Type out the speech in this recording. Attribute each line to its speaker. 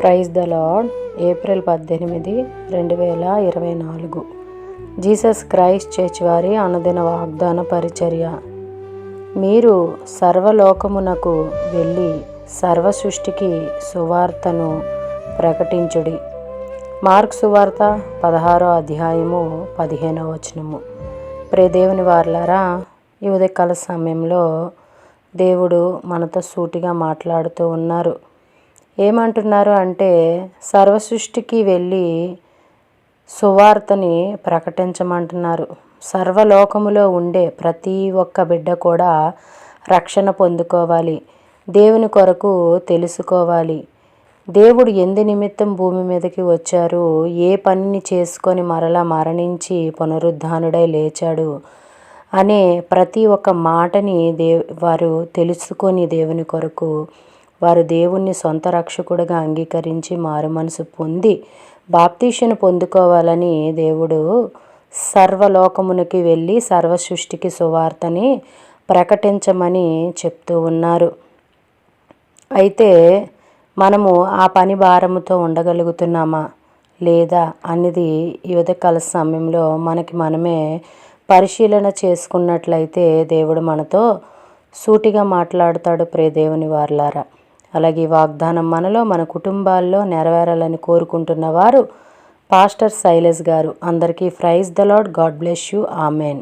Speaker 1: Praise the lord. April పద్దెనిమిది రెండు వేల ఇరవై నాలుగు. జీసస్ క్రైస్ట్ చర్చ్ వారి అనుదిన వాగ్దాన పరిచర్య. మీరు సర్వలోకమునకు వెళ్ళి సర్వ సృష్టికి సువార్తను ప్రకటించుడి. మార్క్ సువార్త పదహారో అధ్యాయము పదిహేనో వచనము. ప్రేదేవుని వార్లారా ఈ ఉదయకాల సమయంలో దేవుడు మనతో సూటిగా మాట్లాడుతూ ఉన్నారు. ఏమంటున్నారు అంటే సర్వసృష్టికి వెళ్ళి సువార్తని ప్రకటించమంటున్నారు. సర్వలోకములో ఉండే ప్రతి ఒక్క బిడ్డ కూడా రక్షణ పొందుకోవాలి. దేవుని కొరకు తెలుసుకోవాలి. దేవుడు ఎందు నిమిత్తం భూమి మీదకి వచ్చారు? ఏ పనిని చేసుకొని మరలా మరణించి పునరుద్ధానుడై లేచాడు? అనే ప్రతి ఒక్క మాటని దే వారు తెలుసుకొని దేవుని కొరకు వారు దేవుణ్ణి సొంత రక్షకుడిగా అంగీకరించి మారుమనసు పొంది బాప్తీషను పొందుకోవాలని దేవుడు సర్వలోకమునికి వెళ్ళి సర్వ సృష్టికి సువార్తని ప్రకటించమని చెప్తూ ఉన్నారు. అయితే మనము ఆ పని భారముతో ఉండగలుగుతున్నామా? లేదా? అనేది యువత కాల సమయంలో మనకి మనమే పరిశీలన చేసుకున్నట్లయితే దేవుడు మనతో సూటిగా మాట్లాడతాడు ప్రే దేవుని వార్లారా. అలాగే వాగ్దానం మనలో మన కుటుంబాల్లో నెరవేరాలని కోరుకుంటున్న వారు పాస్టర్ శైలజ్ గారు. అందరికీ praise the Lord God bless you. Amen.